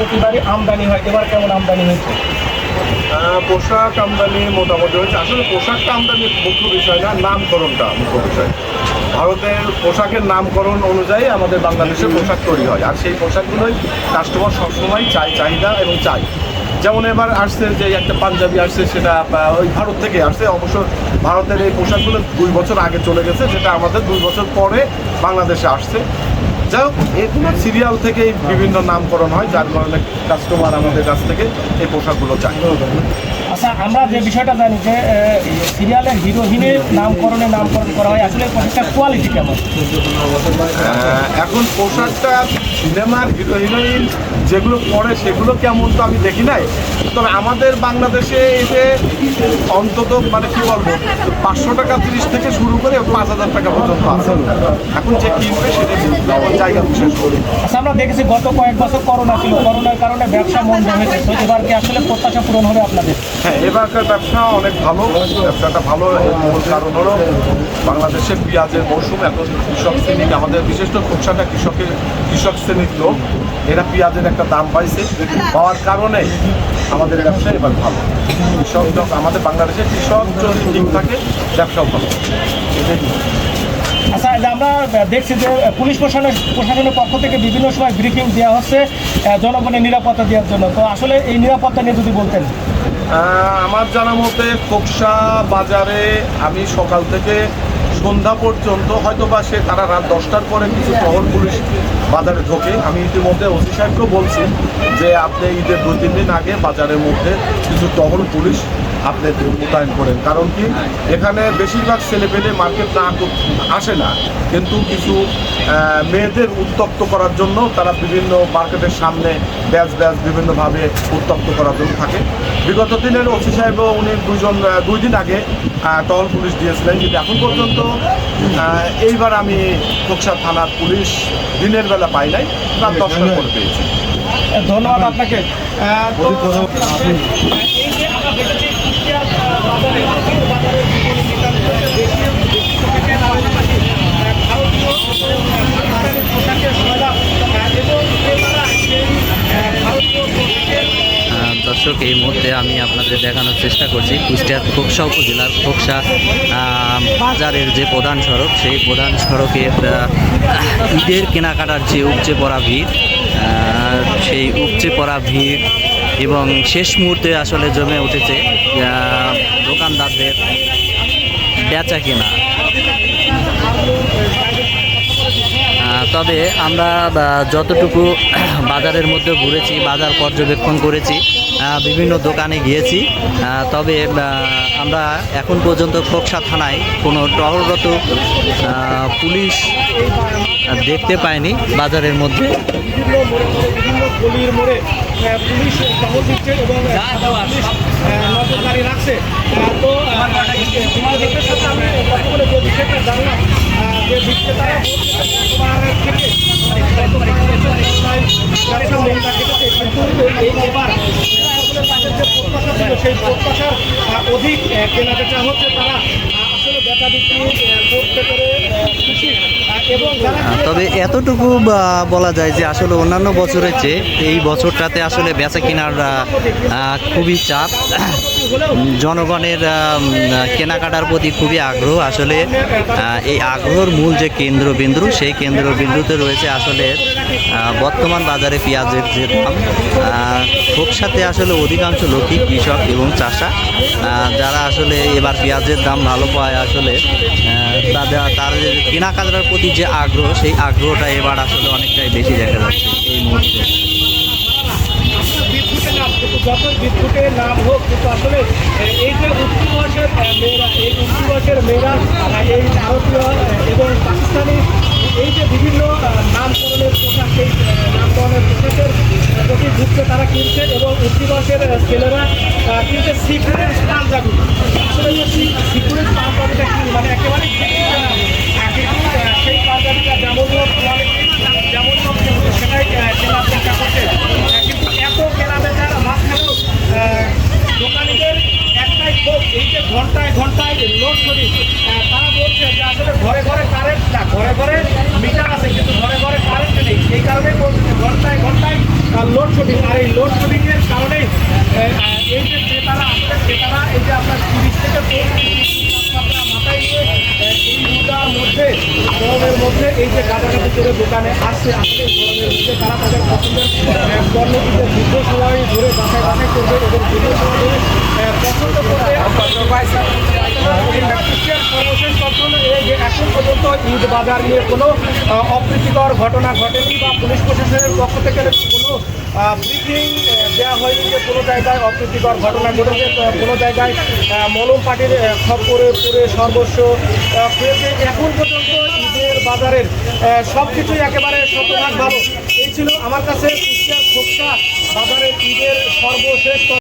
প্রতিবারই আমদানি হয়। এবার কেমন আমদানি হয়েছে? পোশাক আমদানি মোটামুটি হয়েছে। আসলে পোশাকটা আমদানির মুখ্য বিষয় না, নামকরণটা মুখ্য বিষয়। ভারতের পোশাকের নামকরণ অনুযায়ী আমাদের বাংলাদেশে পোশাক তৈরি হয়। আর সেই পোশাকগুলোই কাস্টমার সবসময় চাই চাহিদা এবং চাই যেমন এবার আসছে যে একটা পাঞ্জাবি আসছে, সেটা ওই ভারত থেকে আসছে। অবশ্য ভারতের এই পোশাকগুলো দুই বছর আগে চলে গেছে, যেটা আমাদের দুই বছর পরে বাংলাদেশে আসছে। যাই হোক এগুলো সিরিয়াল থেকেই বিভিন্ন নামকরণ হয় যার কারণে কাস্টমার আমাদের কাছ থেকে এই পোশাকগুলো চায়। আচ্ছা আমরা যে বিষয়টা জানি যে সিরিয়ালের হিরোহিনের নামকরণে নামকরণ করা হয় আসলে পোশাকটা কোয়ালিটি কেমন? এখন পোশাকটা সিনেমার হিরো হিরোইন যেগুলো পড়ে সেগুলো কেমন তো আমি দেখি নাই। তবে আমাদের বাংলাদেশে এই যে অন্তত মানে কি বলব পাঁচশো টাকা তিরিশ থেকে শুরু করে পাঁচ হাজার টাকা পর্যন্ত আছে। এখন যে কিনবে সেটা জায়গা বিশেষ করে আচ্ছা আমরা দেখেছি গত কয়েক বছর করোনা ছিল। করোনার কারণে ব্যবসা মন্দ হয়েছে। তো এবার কি আসলে প্রত্যাশা পূরণ হবে আপনাদের? হ্যাঁ এবারকার ব্যবসা অনেক ভালো। ব্যবসাটা ভালো কারণ হলো বাংলাদেশের পেঁয়াজের মৌসুম। এখন কৃষক শ্রেণি আমাদের বিশেষ করে কৃষকের কৃষক শ্রেণির লোক এরা পেঁয়াজের একটা দাম পাইছে। পাওয়ার কারণে আমাদের ব্যবসা এবার ভালো। কৃষক যখন আমাদের বাংলাদেশের কৃষক যদি ঠিক থাকে ব্যবসাও ভালো। আচ্ছা আমরা দেখছি যে পুলিশ প্রশাসনের প্রশাসনের পক্ষ থেকে বিভিন্ন সময় ব্রিফিং দেওয়া হচ্ছে জনগণের নিরাপত্তা দেওয়ার জন্য। তো আসলে এই নিরাপত্তা নিয়ে যদি বলতেন। আহ, আমার জানা মতে কোকসা বাজারে আমি সকাল থেকে সন্ধ্যা পর্যন্ত হয়তো বা সে তারা রাত দশটার পরে কিছু টহল পুলিশ বাজারে ঢোকে। আমি ইতিমধ্যে ওসি সাহেবকেও বলছি যে আপনি ঈদের দুই তিন দিন আগে বাজারের মধ্যে কিছু টহল পুলিশ আপনি মোতায়েন করেন। কারণ কি? এখানে বেশিরভাগ ছেলেপেলে মার্কেট না কর- আসে না। কিন্তু কিছু মেয়েদের উত্তপ্ত করার জন্য তারা বিভিন্ন মার্কেটের সামনে ব্যাচ ব্যাচ বিভিন্নভাবে উত্তপ্ত করার জন্য থাকে। বিগত দিনের ওসি সাহেবও উনি দুজন দুই দিন আগে টহল পুলিশ দিয়েছিলেন। কিন্তু এখন পর্যন্ত এইবার আমি খোকসা থানার পুলিশ দিনের বেলা পাই নাই রাত দশটার পরে পেয়েছি। ধন্যবাদ আপনাকে আহ, তো এই যে আমরা দেখেছি কুষ্টিয়ার, আহ, বাজারে, বাজারে বিভিন্ন নিতান্তকে দেশীয় পোশাকের পাশাপাশি, আহ, ভারতীয় এবং পাকিস্তানি পোশাকের সয়লাভ, আহ, এবং ক্রেতারা সেই, আহ, ভারতীয় পোশাকের আহ, দর্শক, এই মুহূর্তে আমি আপনাদের দেখানোর চেষ্টা করছি কুষ্টিয়ার খোকসা উপজেলার খোকসা বাজারের যে প্রধান সড়ক, সেই প্রধান সড়কের ঈদের কেনাকাটার যে উপচে পড়া ভিড় সেই উপচে পড়া ভিড় এবং শেষ মুহূর্তে আসলে জমে উঠেছে দোকানদারদের বেচা কেনা। তবে আমরা যতটুকু বাজারের মধ্যে ঘুরেছি, বাজার পর্যবেক্ষণ করেছি বিভিন্ন দোকানে গিয়েছি। তবে আমরা এখন পর্যন্ত খোকসা থানায় কোনো টহলরত পুলিশ দেখতে পাইনি বাজারের মধ্যে দিকের সাথে আমি কথা বলে যে বিষয়টা জানলাম আহ, যে বিক্রেতারা বলছে গতবারের থেকে গতবারের ব্যবসায় ব্যবসা মন্দা কেটেছে কিন্তু এই এবার সকলের কাছে যে প্রত্যাশা আহ, অধিক কেনাকাটা হচ্ছে তারা আসলে বেচা বিক্রি করতে পেরে খুশি। আহ, তবে এতটুকু বলা যায় যে আসলে অন্যান্য বছরের চেয়ে এই বছরটাতে আসলে বেচা কেনার খুবই চাপ। জনগণের কেনাকাটার প্রতি খুবই আগ্রহ। আসলে এই আগ্রহের মূল যে কেন্দ্রবিন্দু সেই কেন্দ্রবিন্দুতে রয়েছে আসলে বর্তমান বাজারে পেঁয়াজের যে দাম। আহ, খোকসাতে আসলে অধিকাংশ লোকই কৃষক এবং চাষা। যারা আসলে এবার পেঁয়াজের দাম ভালো পায় আসলে তাদের তাদের কেনাকাটার প্রতি যে আগ্রহ সেই আগ্রহটা এবার আসলে অনেকটাই বেশি দেখা যাচ্ছে এই মুহূর্তে। কিন্তু যত বিদ্যুতের নাম হোক, কিন্তু আসলে এই যে উত্তর বয়সের মেয়েরা, এই বয়সের মেয়েরা এই ভারতীয় এবং পাকিস্তানি, এই যে বিভিন্ন নামকরণের পোশাক, সেই নামকরণের পোশাকের প্রতি ঢুকছে তারা কিনছে এবং বয়সের ছেলেরা কিনছে সিকিউরেন্স পাঞ্জাবি আসলে যে সিকিউরেন্স পাঞ্জাবিটা কি? মানে একেবারে সেই পাঞ্জাবিটা যেমন হোক কিন্তু সেটাই আহ, কেনার চেষ্টা করছে আহ, কিন্তু এত কেনা বেচার মাঝখানেও আহ, দোকানিদের একটাই ক্ষোভ এই যে ঘন্টায় করি তারা বলছে যে আসলে ঘরে ঘরে কারেন্ট ঘরে ঘরে মিটার আছে, কিন্তু ঘরে ঘরে কারেন্ট নেই। এই কারণে বলছে ঘন্টায় ঘন্টায় লোড আর এই লোডশেডিংয়ের কারণেই এই যে ক্রেতারা আসছে ক্রেতারা এই যে আপনার মাথায় নিয়ে এই রোদার মধ্যে, গরমের মধ্যে এই যে গাঁজাগাছি করে দোকানে আসছে, আসলে গরমের মধ্যে তারা তাদের পছন্দের পণ্যটিকে দীর্ঘ সময় ধরে বাছাই বাছাই করবে এবং সময় পছন্দ করবে এখন পর্যন্ত ঈদ বাজার নিয়ে কোনো অপ্রীতিকর ঘটনা ঘটেনি বা পুলিশ প্রশাসনের পক্ষ থেকে কোনো ব্রিফিং দেওয়া হয়নি যে কোনো জায়গায় অপ্রীতিকর ঘটনা ঘটেছে কোনো জায়গায় মলম পাটির খপ্পরে পুরে সর্বস্ব হয়েছে এখন পর্যন্ত ঈদের বাজারের সব কিছুই একেবারে শতভাগ ভালো এই ছিল আমার কাছে কুষ্টিয়ার খোকসা বাজারের ঈদের সর্বশেষ।